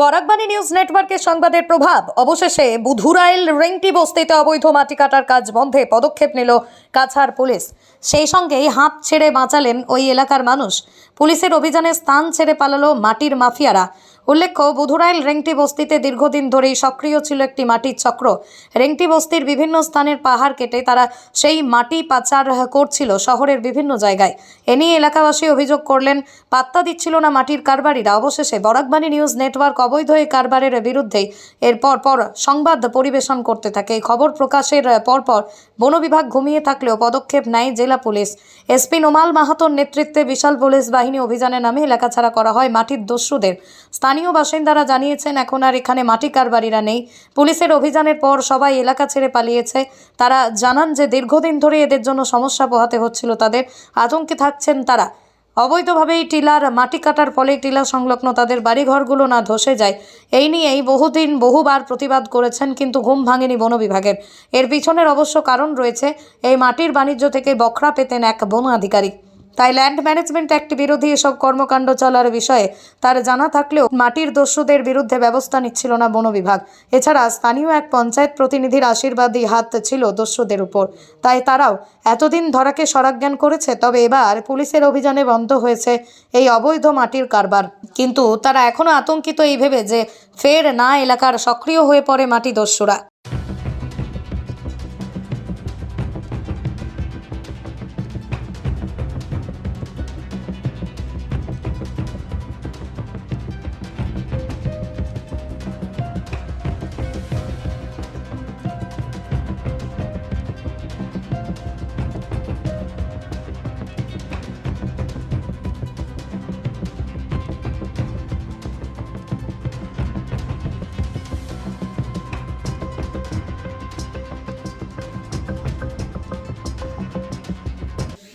Barak Bani news নেটওয়ার্কের সংবাদের প্রভাব। অবশেষে বুধুরাইল রেংটি বস্তিতে অবৈধ মাটি কাটার কাজ বন্ধে পদক্ষেপ নিল কাছাড় পুলিশ। সেই সঙ্গেই হাঁপ ছেড়ে বাঁচালেন ওই এলাকার মানুষ। পুলিশের অভিযানে স্থান ছেড়ে পালালো মাটির মাফিয়ারা। উল্লেখ্য, বুধুরাইল রেংটি বস্তিতে দীর্ঘদিন ধরেই সক্রিয় ছিল একটি মাটির চক্র। রেংটি বস্তির বিভিন্ন স্থানের পাহাড় কেটে তারা সেই মাটি পাচার করছিল শহরের বিভিন্ন জায়গায়। এ নিয়ে এলাকাবাসী অভিযোগ করলেন, পাত্তা দিচ্ছিল না মাটির কারবারিরা। অবশেষে বরাকবাণী নিউজ নেটওয়ার্ক অবৈধ এই কারবারের বিরুদ্ধে এরপর পর সংবাদ পরিবেশন করতে থাকে। এই খবর প্রকাশের পরপর বন বিভাগ ঘুমিয়ে থাকলেও পদক্ষেপ নেয় জেলা পুলিশ। এসপি নোমাল মাহাতোর নেতৃত্বে বিশাল পুলিশ বাহিনী অভিযানে নামে এলাকা ছাড়া করা হয় মাটির দস্যুদের। বাসিন্দারা জানিয়েছেন, এখন আর এখানে মাটি কারবারিরা নেই। পুলিশের অভিযানের পর সবাই এলাকা ছেড়ে পালিয়েছে। তারা জানান যে, দীর্ঘদিন ধরে এদের জন্য সমস্যা পোহাতে হচ্ছিল তাদের। আতঙ্কে থাকছেন তারা। অবৈধভাবে এই টিলার মাটি কাটার ফলে টিলা সংলগ্ন তাদের বাড়িঘরগুলো না ধসে যায়। এই নিয়েই বহুদিন, বহুবার প্রতিবাদ করেছেন, কিন্তু ঘুম ভাঙেনি বন বিভাগের। এর পিছনের অবশ্য কারণ রয়েছে, এই মাটির বাণিজ্য থেকে বখরা পেতেন এক বন আধিকারিক। তাই ল্যান্ড ম্যানেজমেন্ট অ্যাক্ট বিরোধী এসব কর্মকাণ্ড চলার বিষয়ে তার জানা থাকলেও মাটির দস্যুদের বিরুদ্ধে ব্যবস্থা নিচ্ছিল না বন বিভাগ। এছাড়া স্থানীয় এক পঞ্চায়েত প্রতিনিধির আশীর্বাদী হাত ছিল দস্যুদের উপর। তাই তারাও এতদিন ধরাকে সরাজ্ঞান করেছে, তবে এবার পুলিশের অভিযানে বন্ধ হয়েছে এই অবৈধ মাটির কারবার। কিন্তু তারা এখনও আতঙ্কিত এই ভেবে যে ফের না এলাকার সক্রিয় হয়ে পড়ে মাটি দস্যুরা।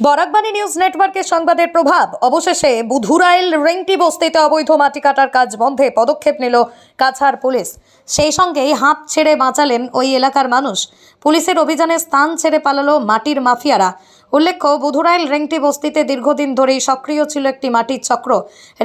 বরাকবাণী নিউজ নেটওয়ার্কের সংবাদের প্রভাব। অবশেষে বুধুরাইল রেংটি বস্তিতে অবৈধ মাটি কাটার কাজ বন্ধে পদক্ষেপ নিল কাছাড় পুলিশ। সেই সঙ্গেই হাঁপ ছেড়ে বাঁচালেন ওই এলাকার মানুষ। পুলিশের অভিযানে স্থান ছেড়ে পালালো মাটির মাফিয়ারা। উল্লেখ্য, বুধুরাইল রেংটি বস্তিতে দীর্ঘদিন ধরেই সক্রিয় ছিল একটি মাটির চক্র।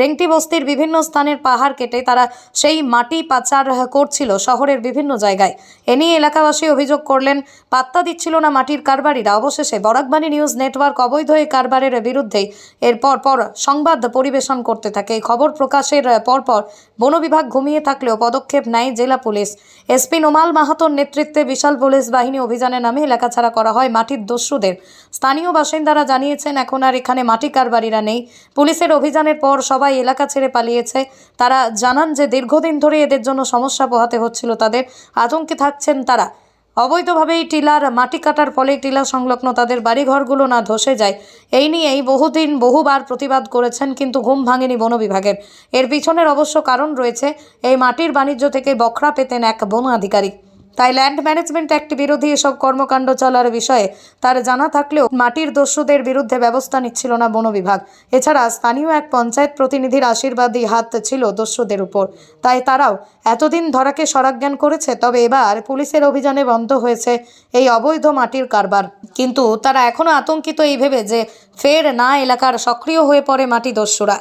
রেংটি বস্তির বিভিন্ন স্থানের পাহাড় কেটে তারা সেই মাটি পাচার করছিল শহরের বিভিন্ন জায়গায়। এ নিয়ে এলাকাবাসী অভিযোগ করলেন, পাত্তা দিচ্ছিল না মাটির কারবারিরা। অবশেষে বরাকবাণী নিউজ নেটওয়ার্ক অবৈধ এই কারবারের বিরুদ্ধে এরপর পর সংবাদ পরিবেশন করতে থাকে। এই খবর প্রকাশের পরপর বন বিভাগ ঘুমিয়ে থাকলেও পদক্ষেপ নেয় জেলা পুলিশ। এসপি নোমাল মাহাতোর নেতৃত্বে বিশাল পুলিশ বাহিনী অভিযানে নামে এলাকা ছাড়া করা হয় মাটির দস্যুদের। স্থানীয় বাসিন্দারা জানিয়েছেন, এখন আর এখানে মাটি কারবারিরা নেই। পুলিশের অভিযানের পর সবাই এলাকা ছেড়ে পালিয়েছে। তারা জানান যে, দীর্ঘদিন ধরে এদের জন্য সমস্যা পোহাতে হচ্ছিল তাদের। আতঙ্কে থাকছেন তারা। অবৈধভাবে এই টিলার মাটি কাটার ফলে টিলা সংলগ্ন তাদের বাড়িঘরগুলো না ধসে যায়। এই নিয়েই বহুদিন, বহুবার প্রতিবাদ করেছেন, কিন্তু ঘুম ভাঙেনি বন বিভাগের। এর পিছনের অবশ্য কারণ রয়েছে, এই মাটির বাণিজ্য থেকে বখরা পেতেন এক বন আধিকারিক। তাই ল্যান্ড ম্যানেজমেন্ট অ্যাক্ট বিরোধী এসব কর্মকাণ্ড চলার বিষয়ে তার জানা থাকলেও মাটির দস্যুদের বিরুদ্ধে ব্যবস্থা নিচ্ছিল না বন বিভাগ। এছাড়া স্থানীয় এক পঞ্চায়েত প্রতিনিধির আশীর্বাদী হাত ছিল দস্যুদের উপর। তাই তারাও এতদিন ধরাকে সরাজ্ঞান করেছে, তবে এবার পুলিশের অভিযানে বন্ধ হয়েছে এই অবৈধ মাটির কারবার। কিন্তু তারা এখনও আতঙ্কিত এই ভেবে যে ফের না এলাকার সক্রিয় হয়ে পড়ে মাটি দস্যুরা।